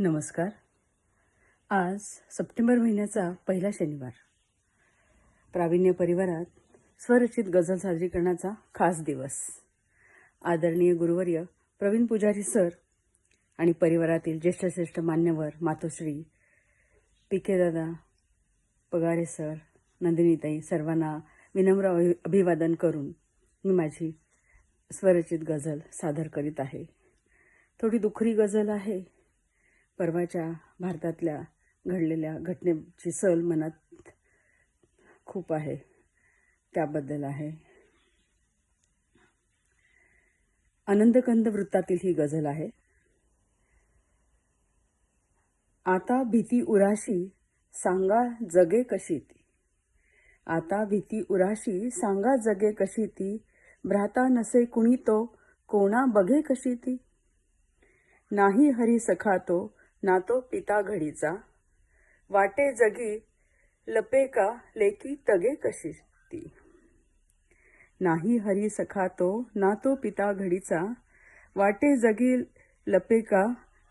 नमस्कार. आज सप्टेंबर महिन्याचा पहिला शनिवार. प्रावीण्य परिवारात स्वरचित गझल सादरीकरणाचा खास दिवस. आदरणीय गुरुवर्य प्रवीण पुजारी सर आणि परिवारातील ज्येष्ठ श्रेष्ठ मान्यवर मातोश्री पी दादा पगारे सर नंदिनीताई सर्वांना विनम्र अभि- अभिवादन करून मी माझी स्वरचित गझल सादर करीत आहे. थोडी दुखरी गझल आहे परवाच्या भारतातल्या घडलेल्या घटनेची सल मनात खूप आहे. त्याबद्दल आहे. आनंदकंद वृत्तातील ही गझल आहे. आता भीती उराशी सांगा जगे कशी ती आता भीती उराशी सांगा जगे कशी ती भ्राता नसे कुणी तो कोणा बघे कशी ती नाही हरी सखा तो ना तो पिता घडीचा. वाटे जगी लपे का लेकी तगे कशी ती. नाही हरी सखा तो ना तो पिता घडीचा. वाटे जगी लपे का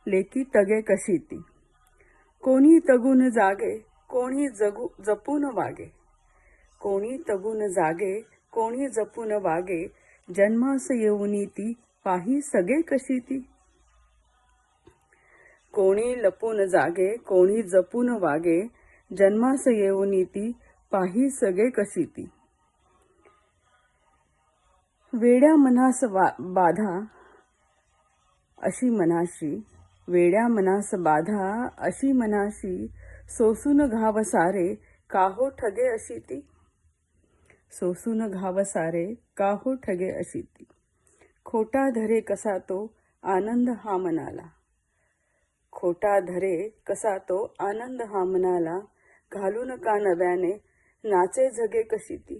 लेकी तगे कशी ती. कोणी तगून जागे कोणी जगू जपून वागे. कोणी तगून जागे कोणी जपून वागे. जन्मास येऊनी ती पाही सगे कशी ती. कोणी लपून जागे कोणी जपून वागे जन्मास येऊन ती पाही सगे कशी ती वेड्या मनास वा बाधा अशी मनाशी वेड्या मनास बाधा अशी मनाशी सोसून घाव सारे काहो ठगे अशी ती सोसून घाव सारे काहो ठगे अशी ती खोटा धरे कसा तो आनंद हा मनाला. खोटा धरे कसा तो आनंद हा मनाला घालून का नव्याने? नाचे झगे कशी ती?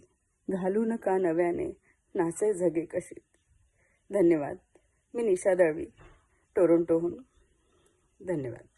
घालून का नव्याने? नाचे झगे कशी धन्यवाद. मी निशा दळवी टोरोंटोहून. धन्यवाद.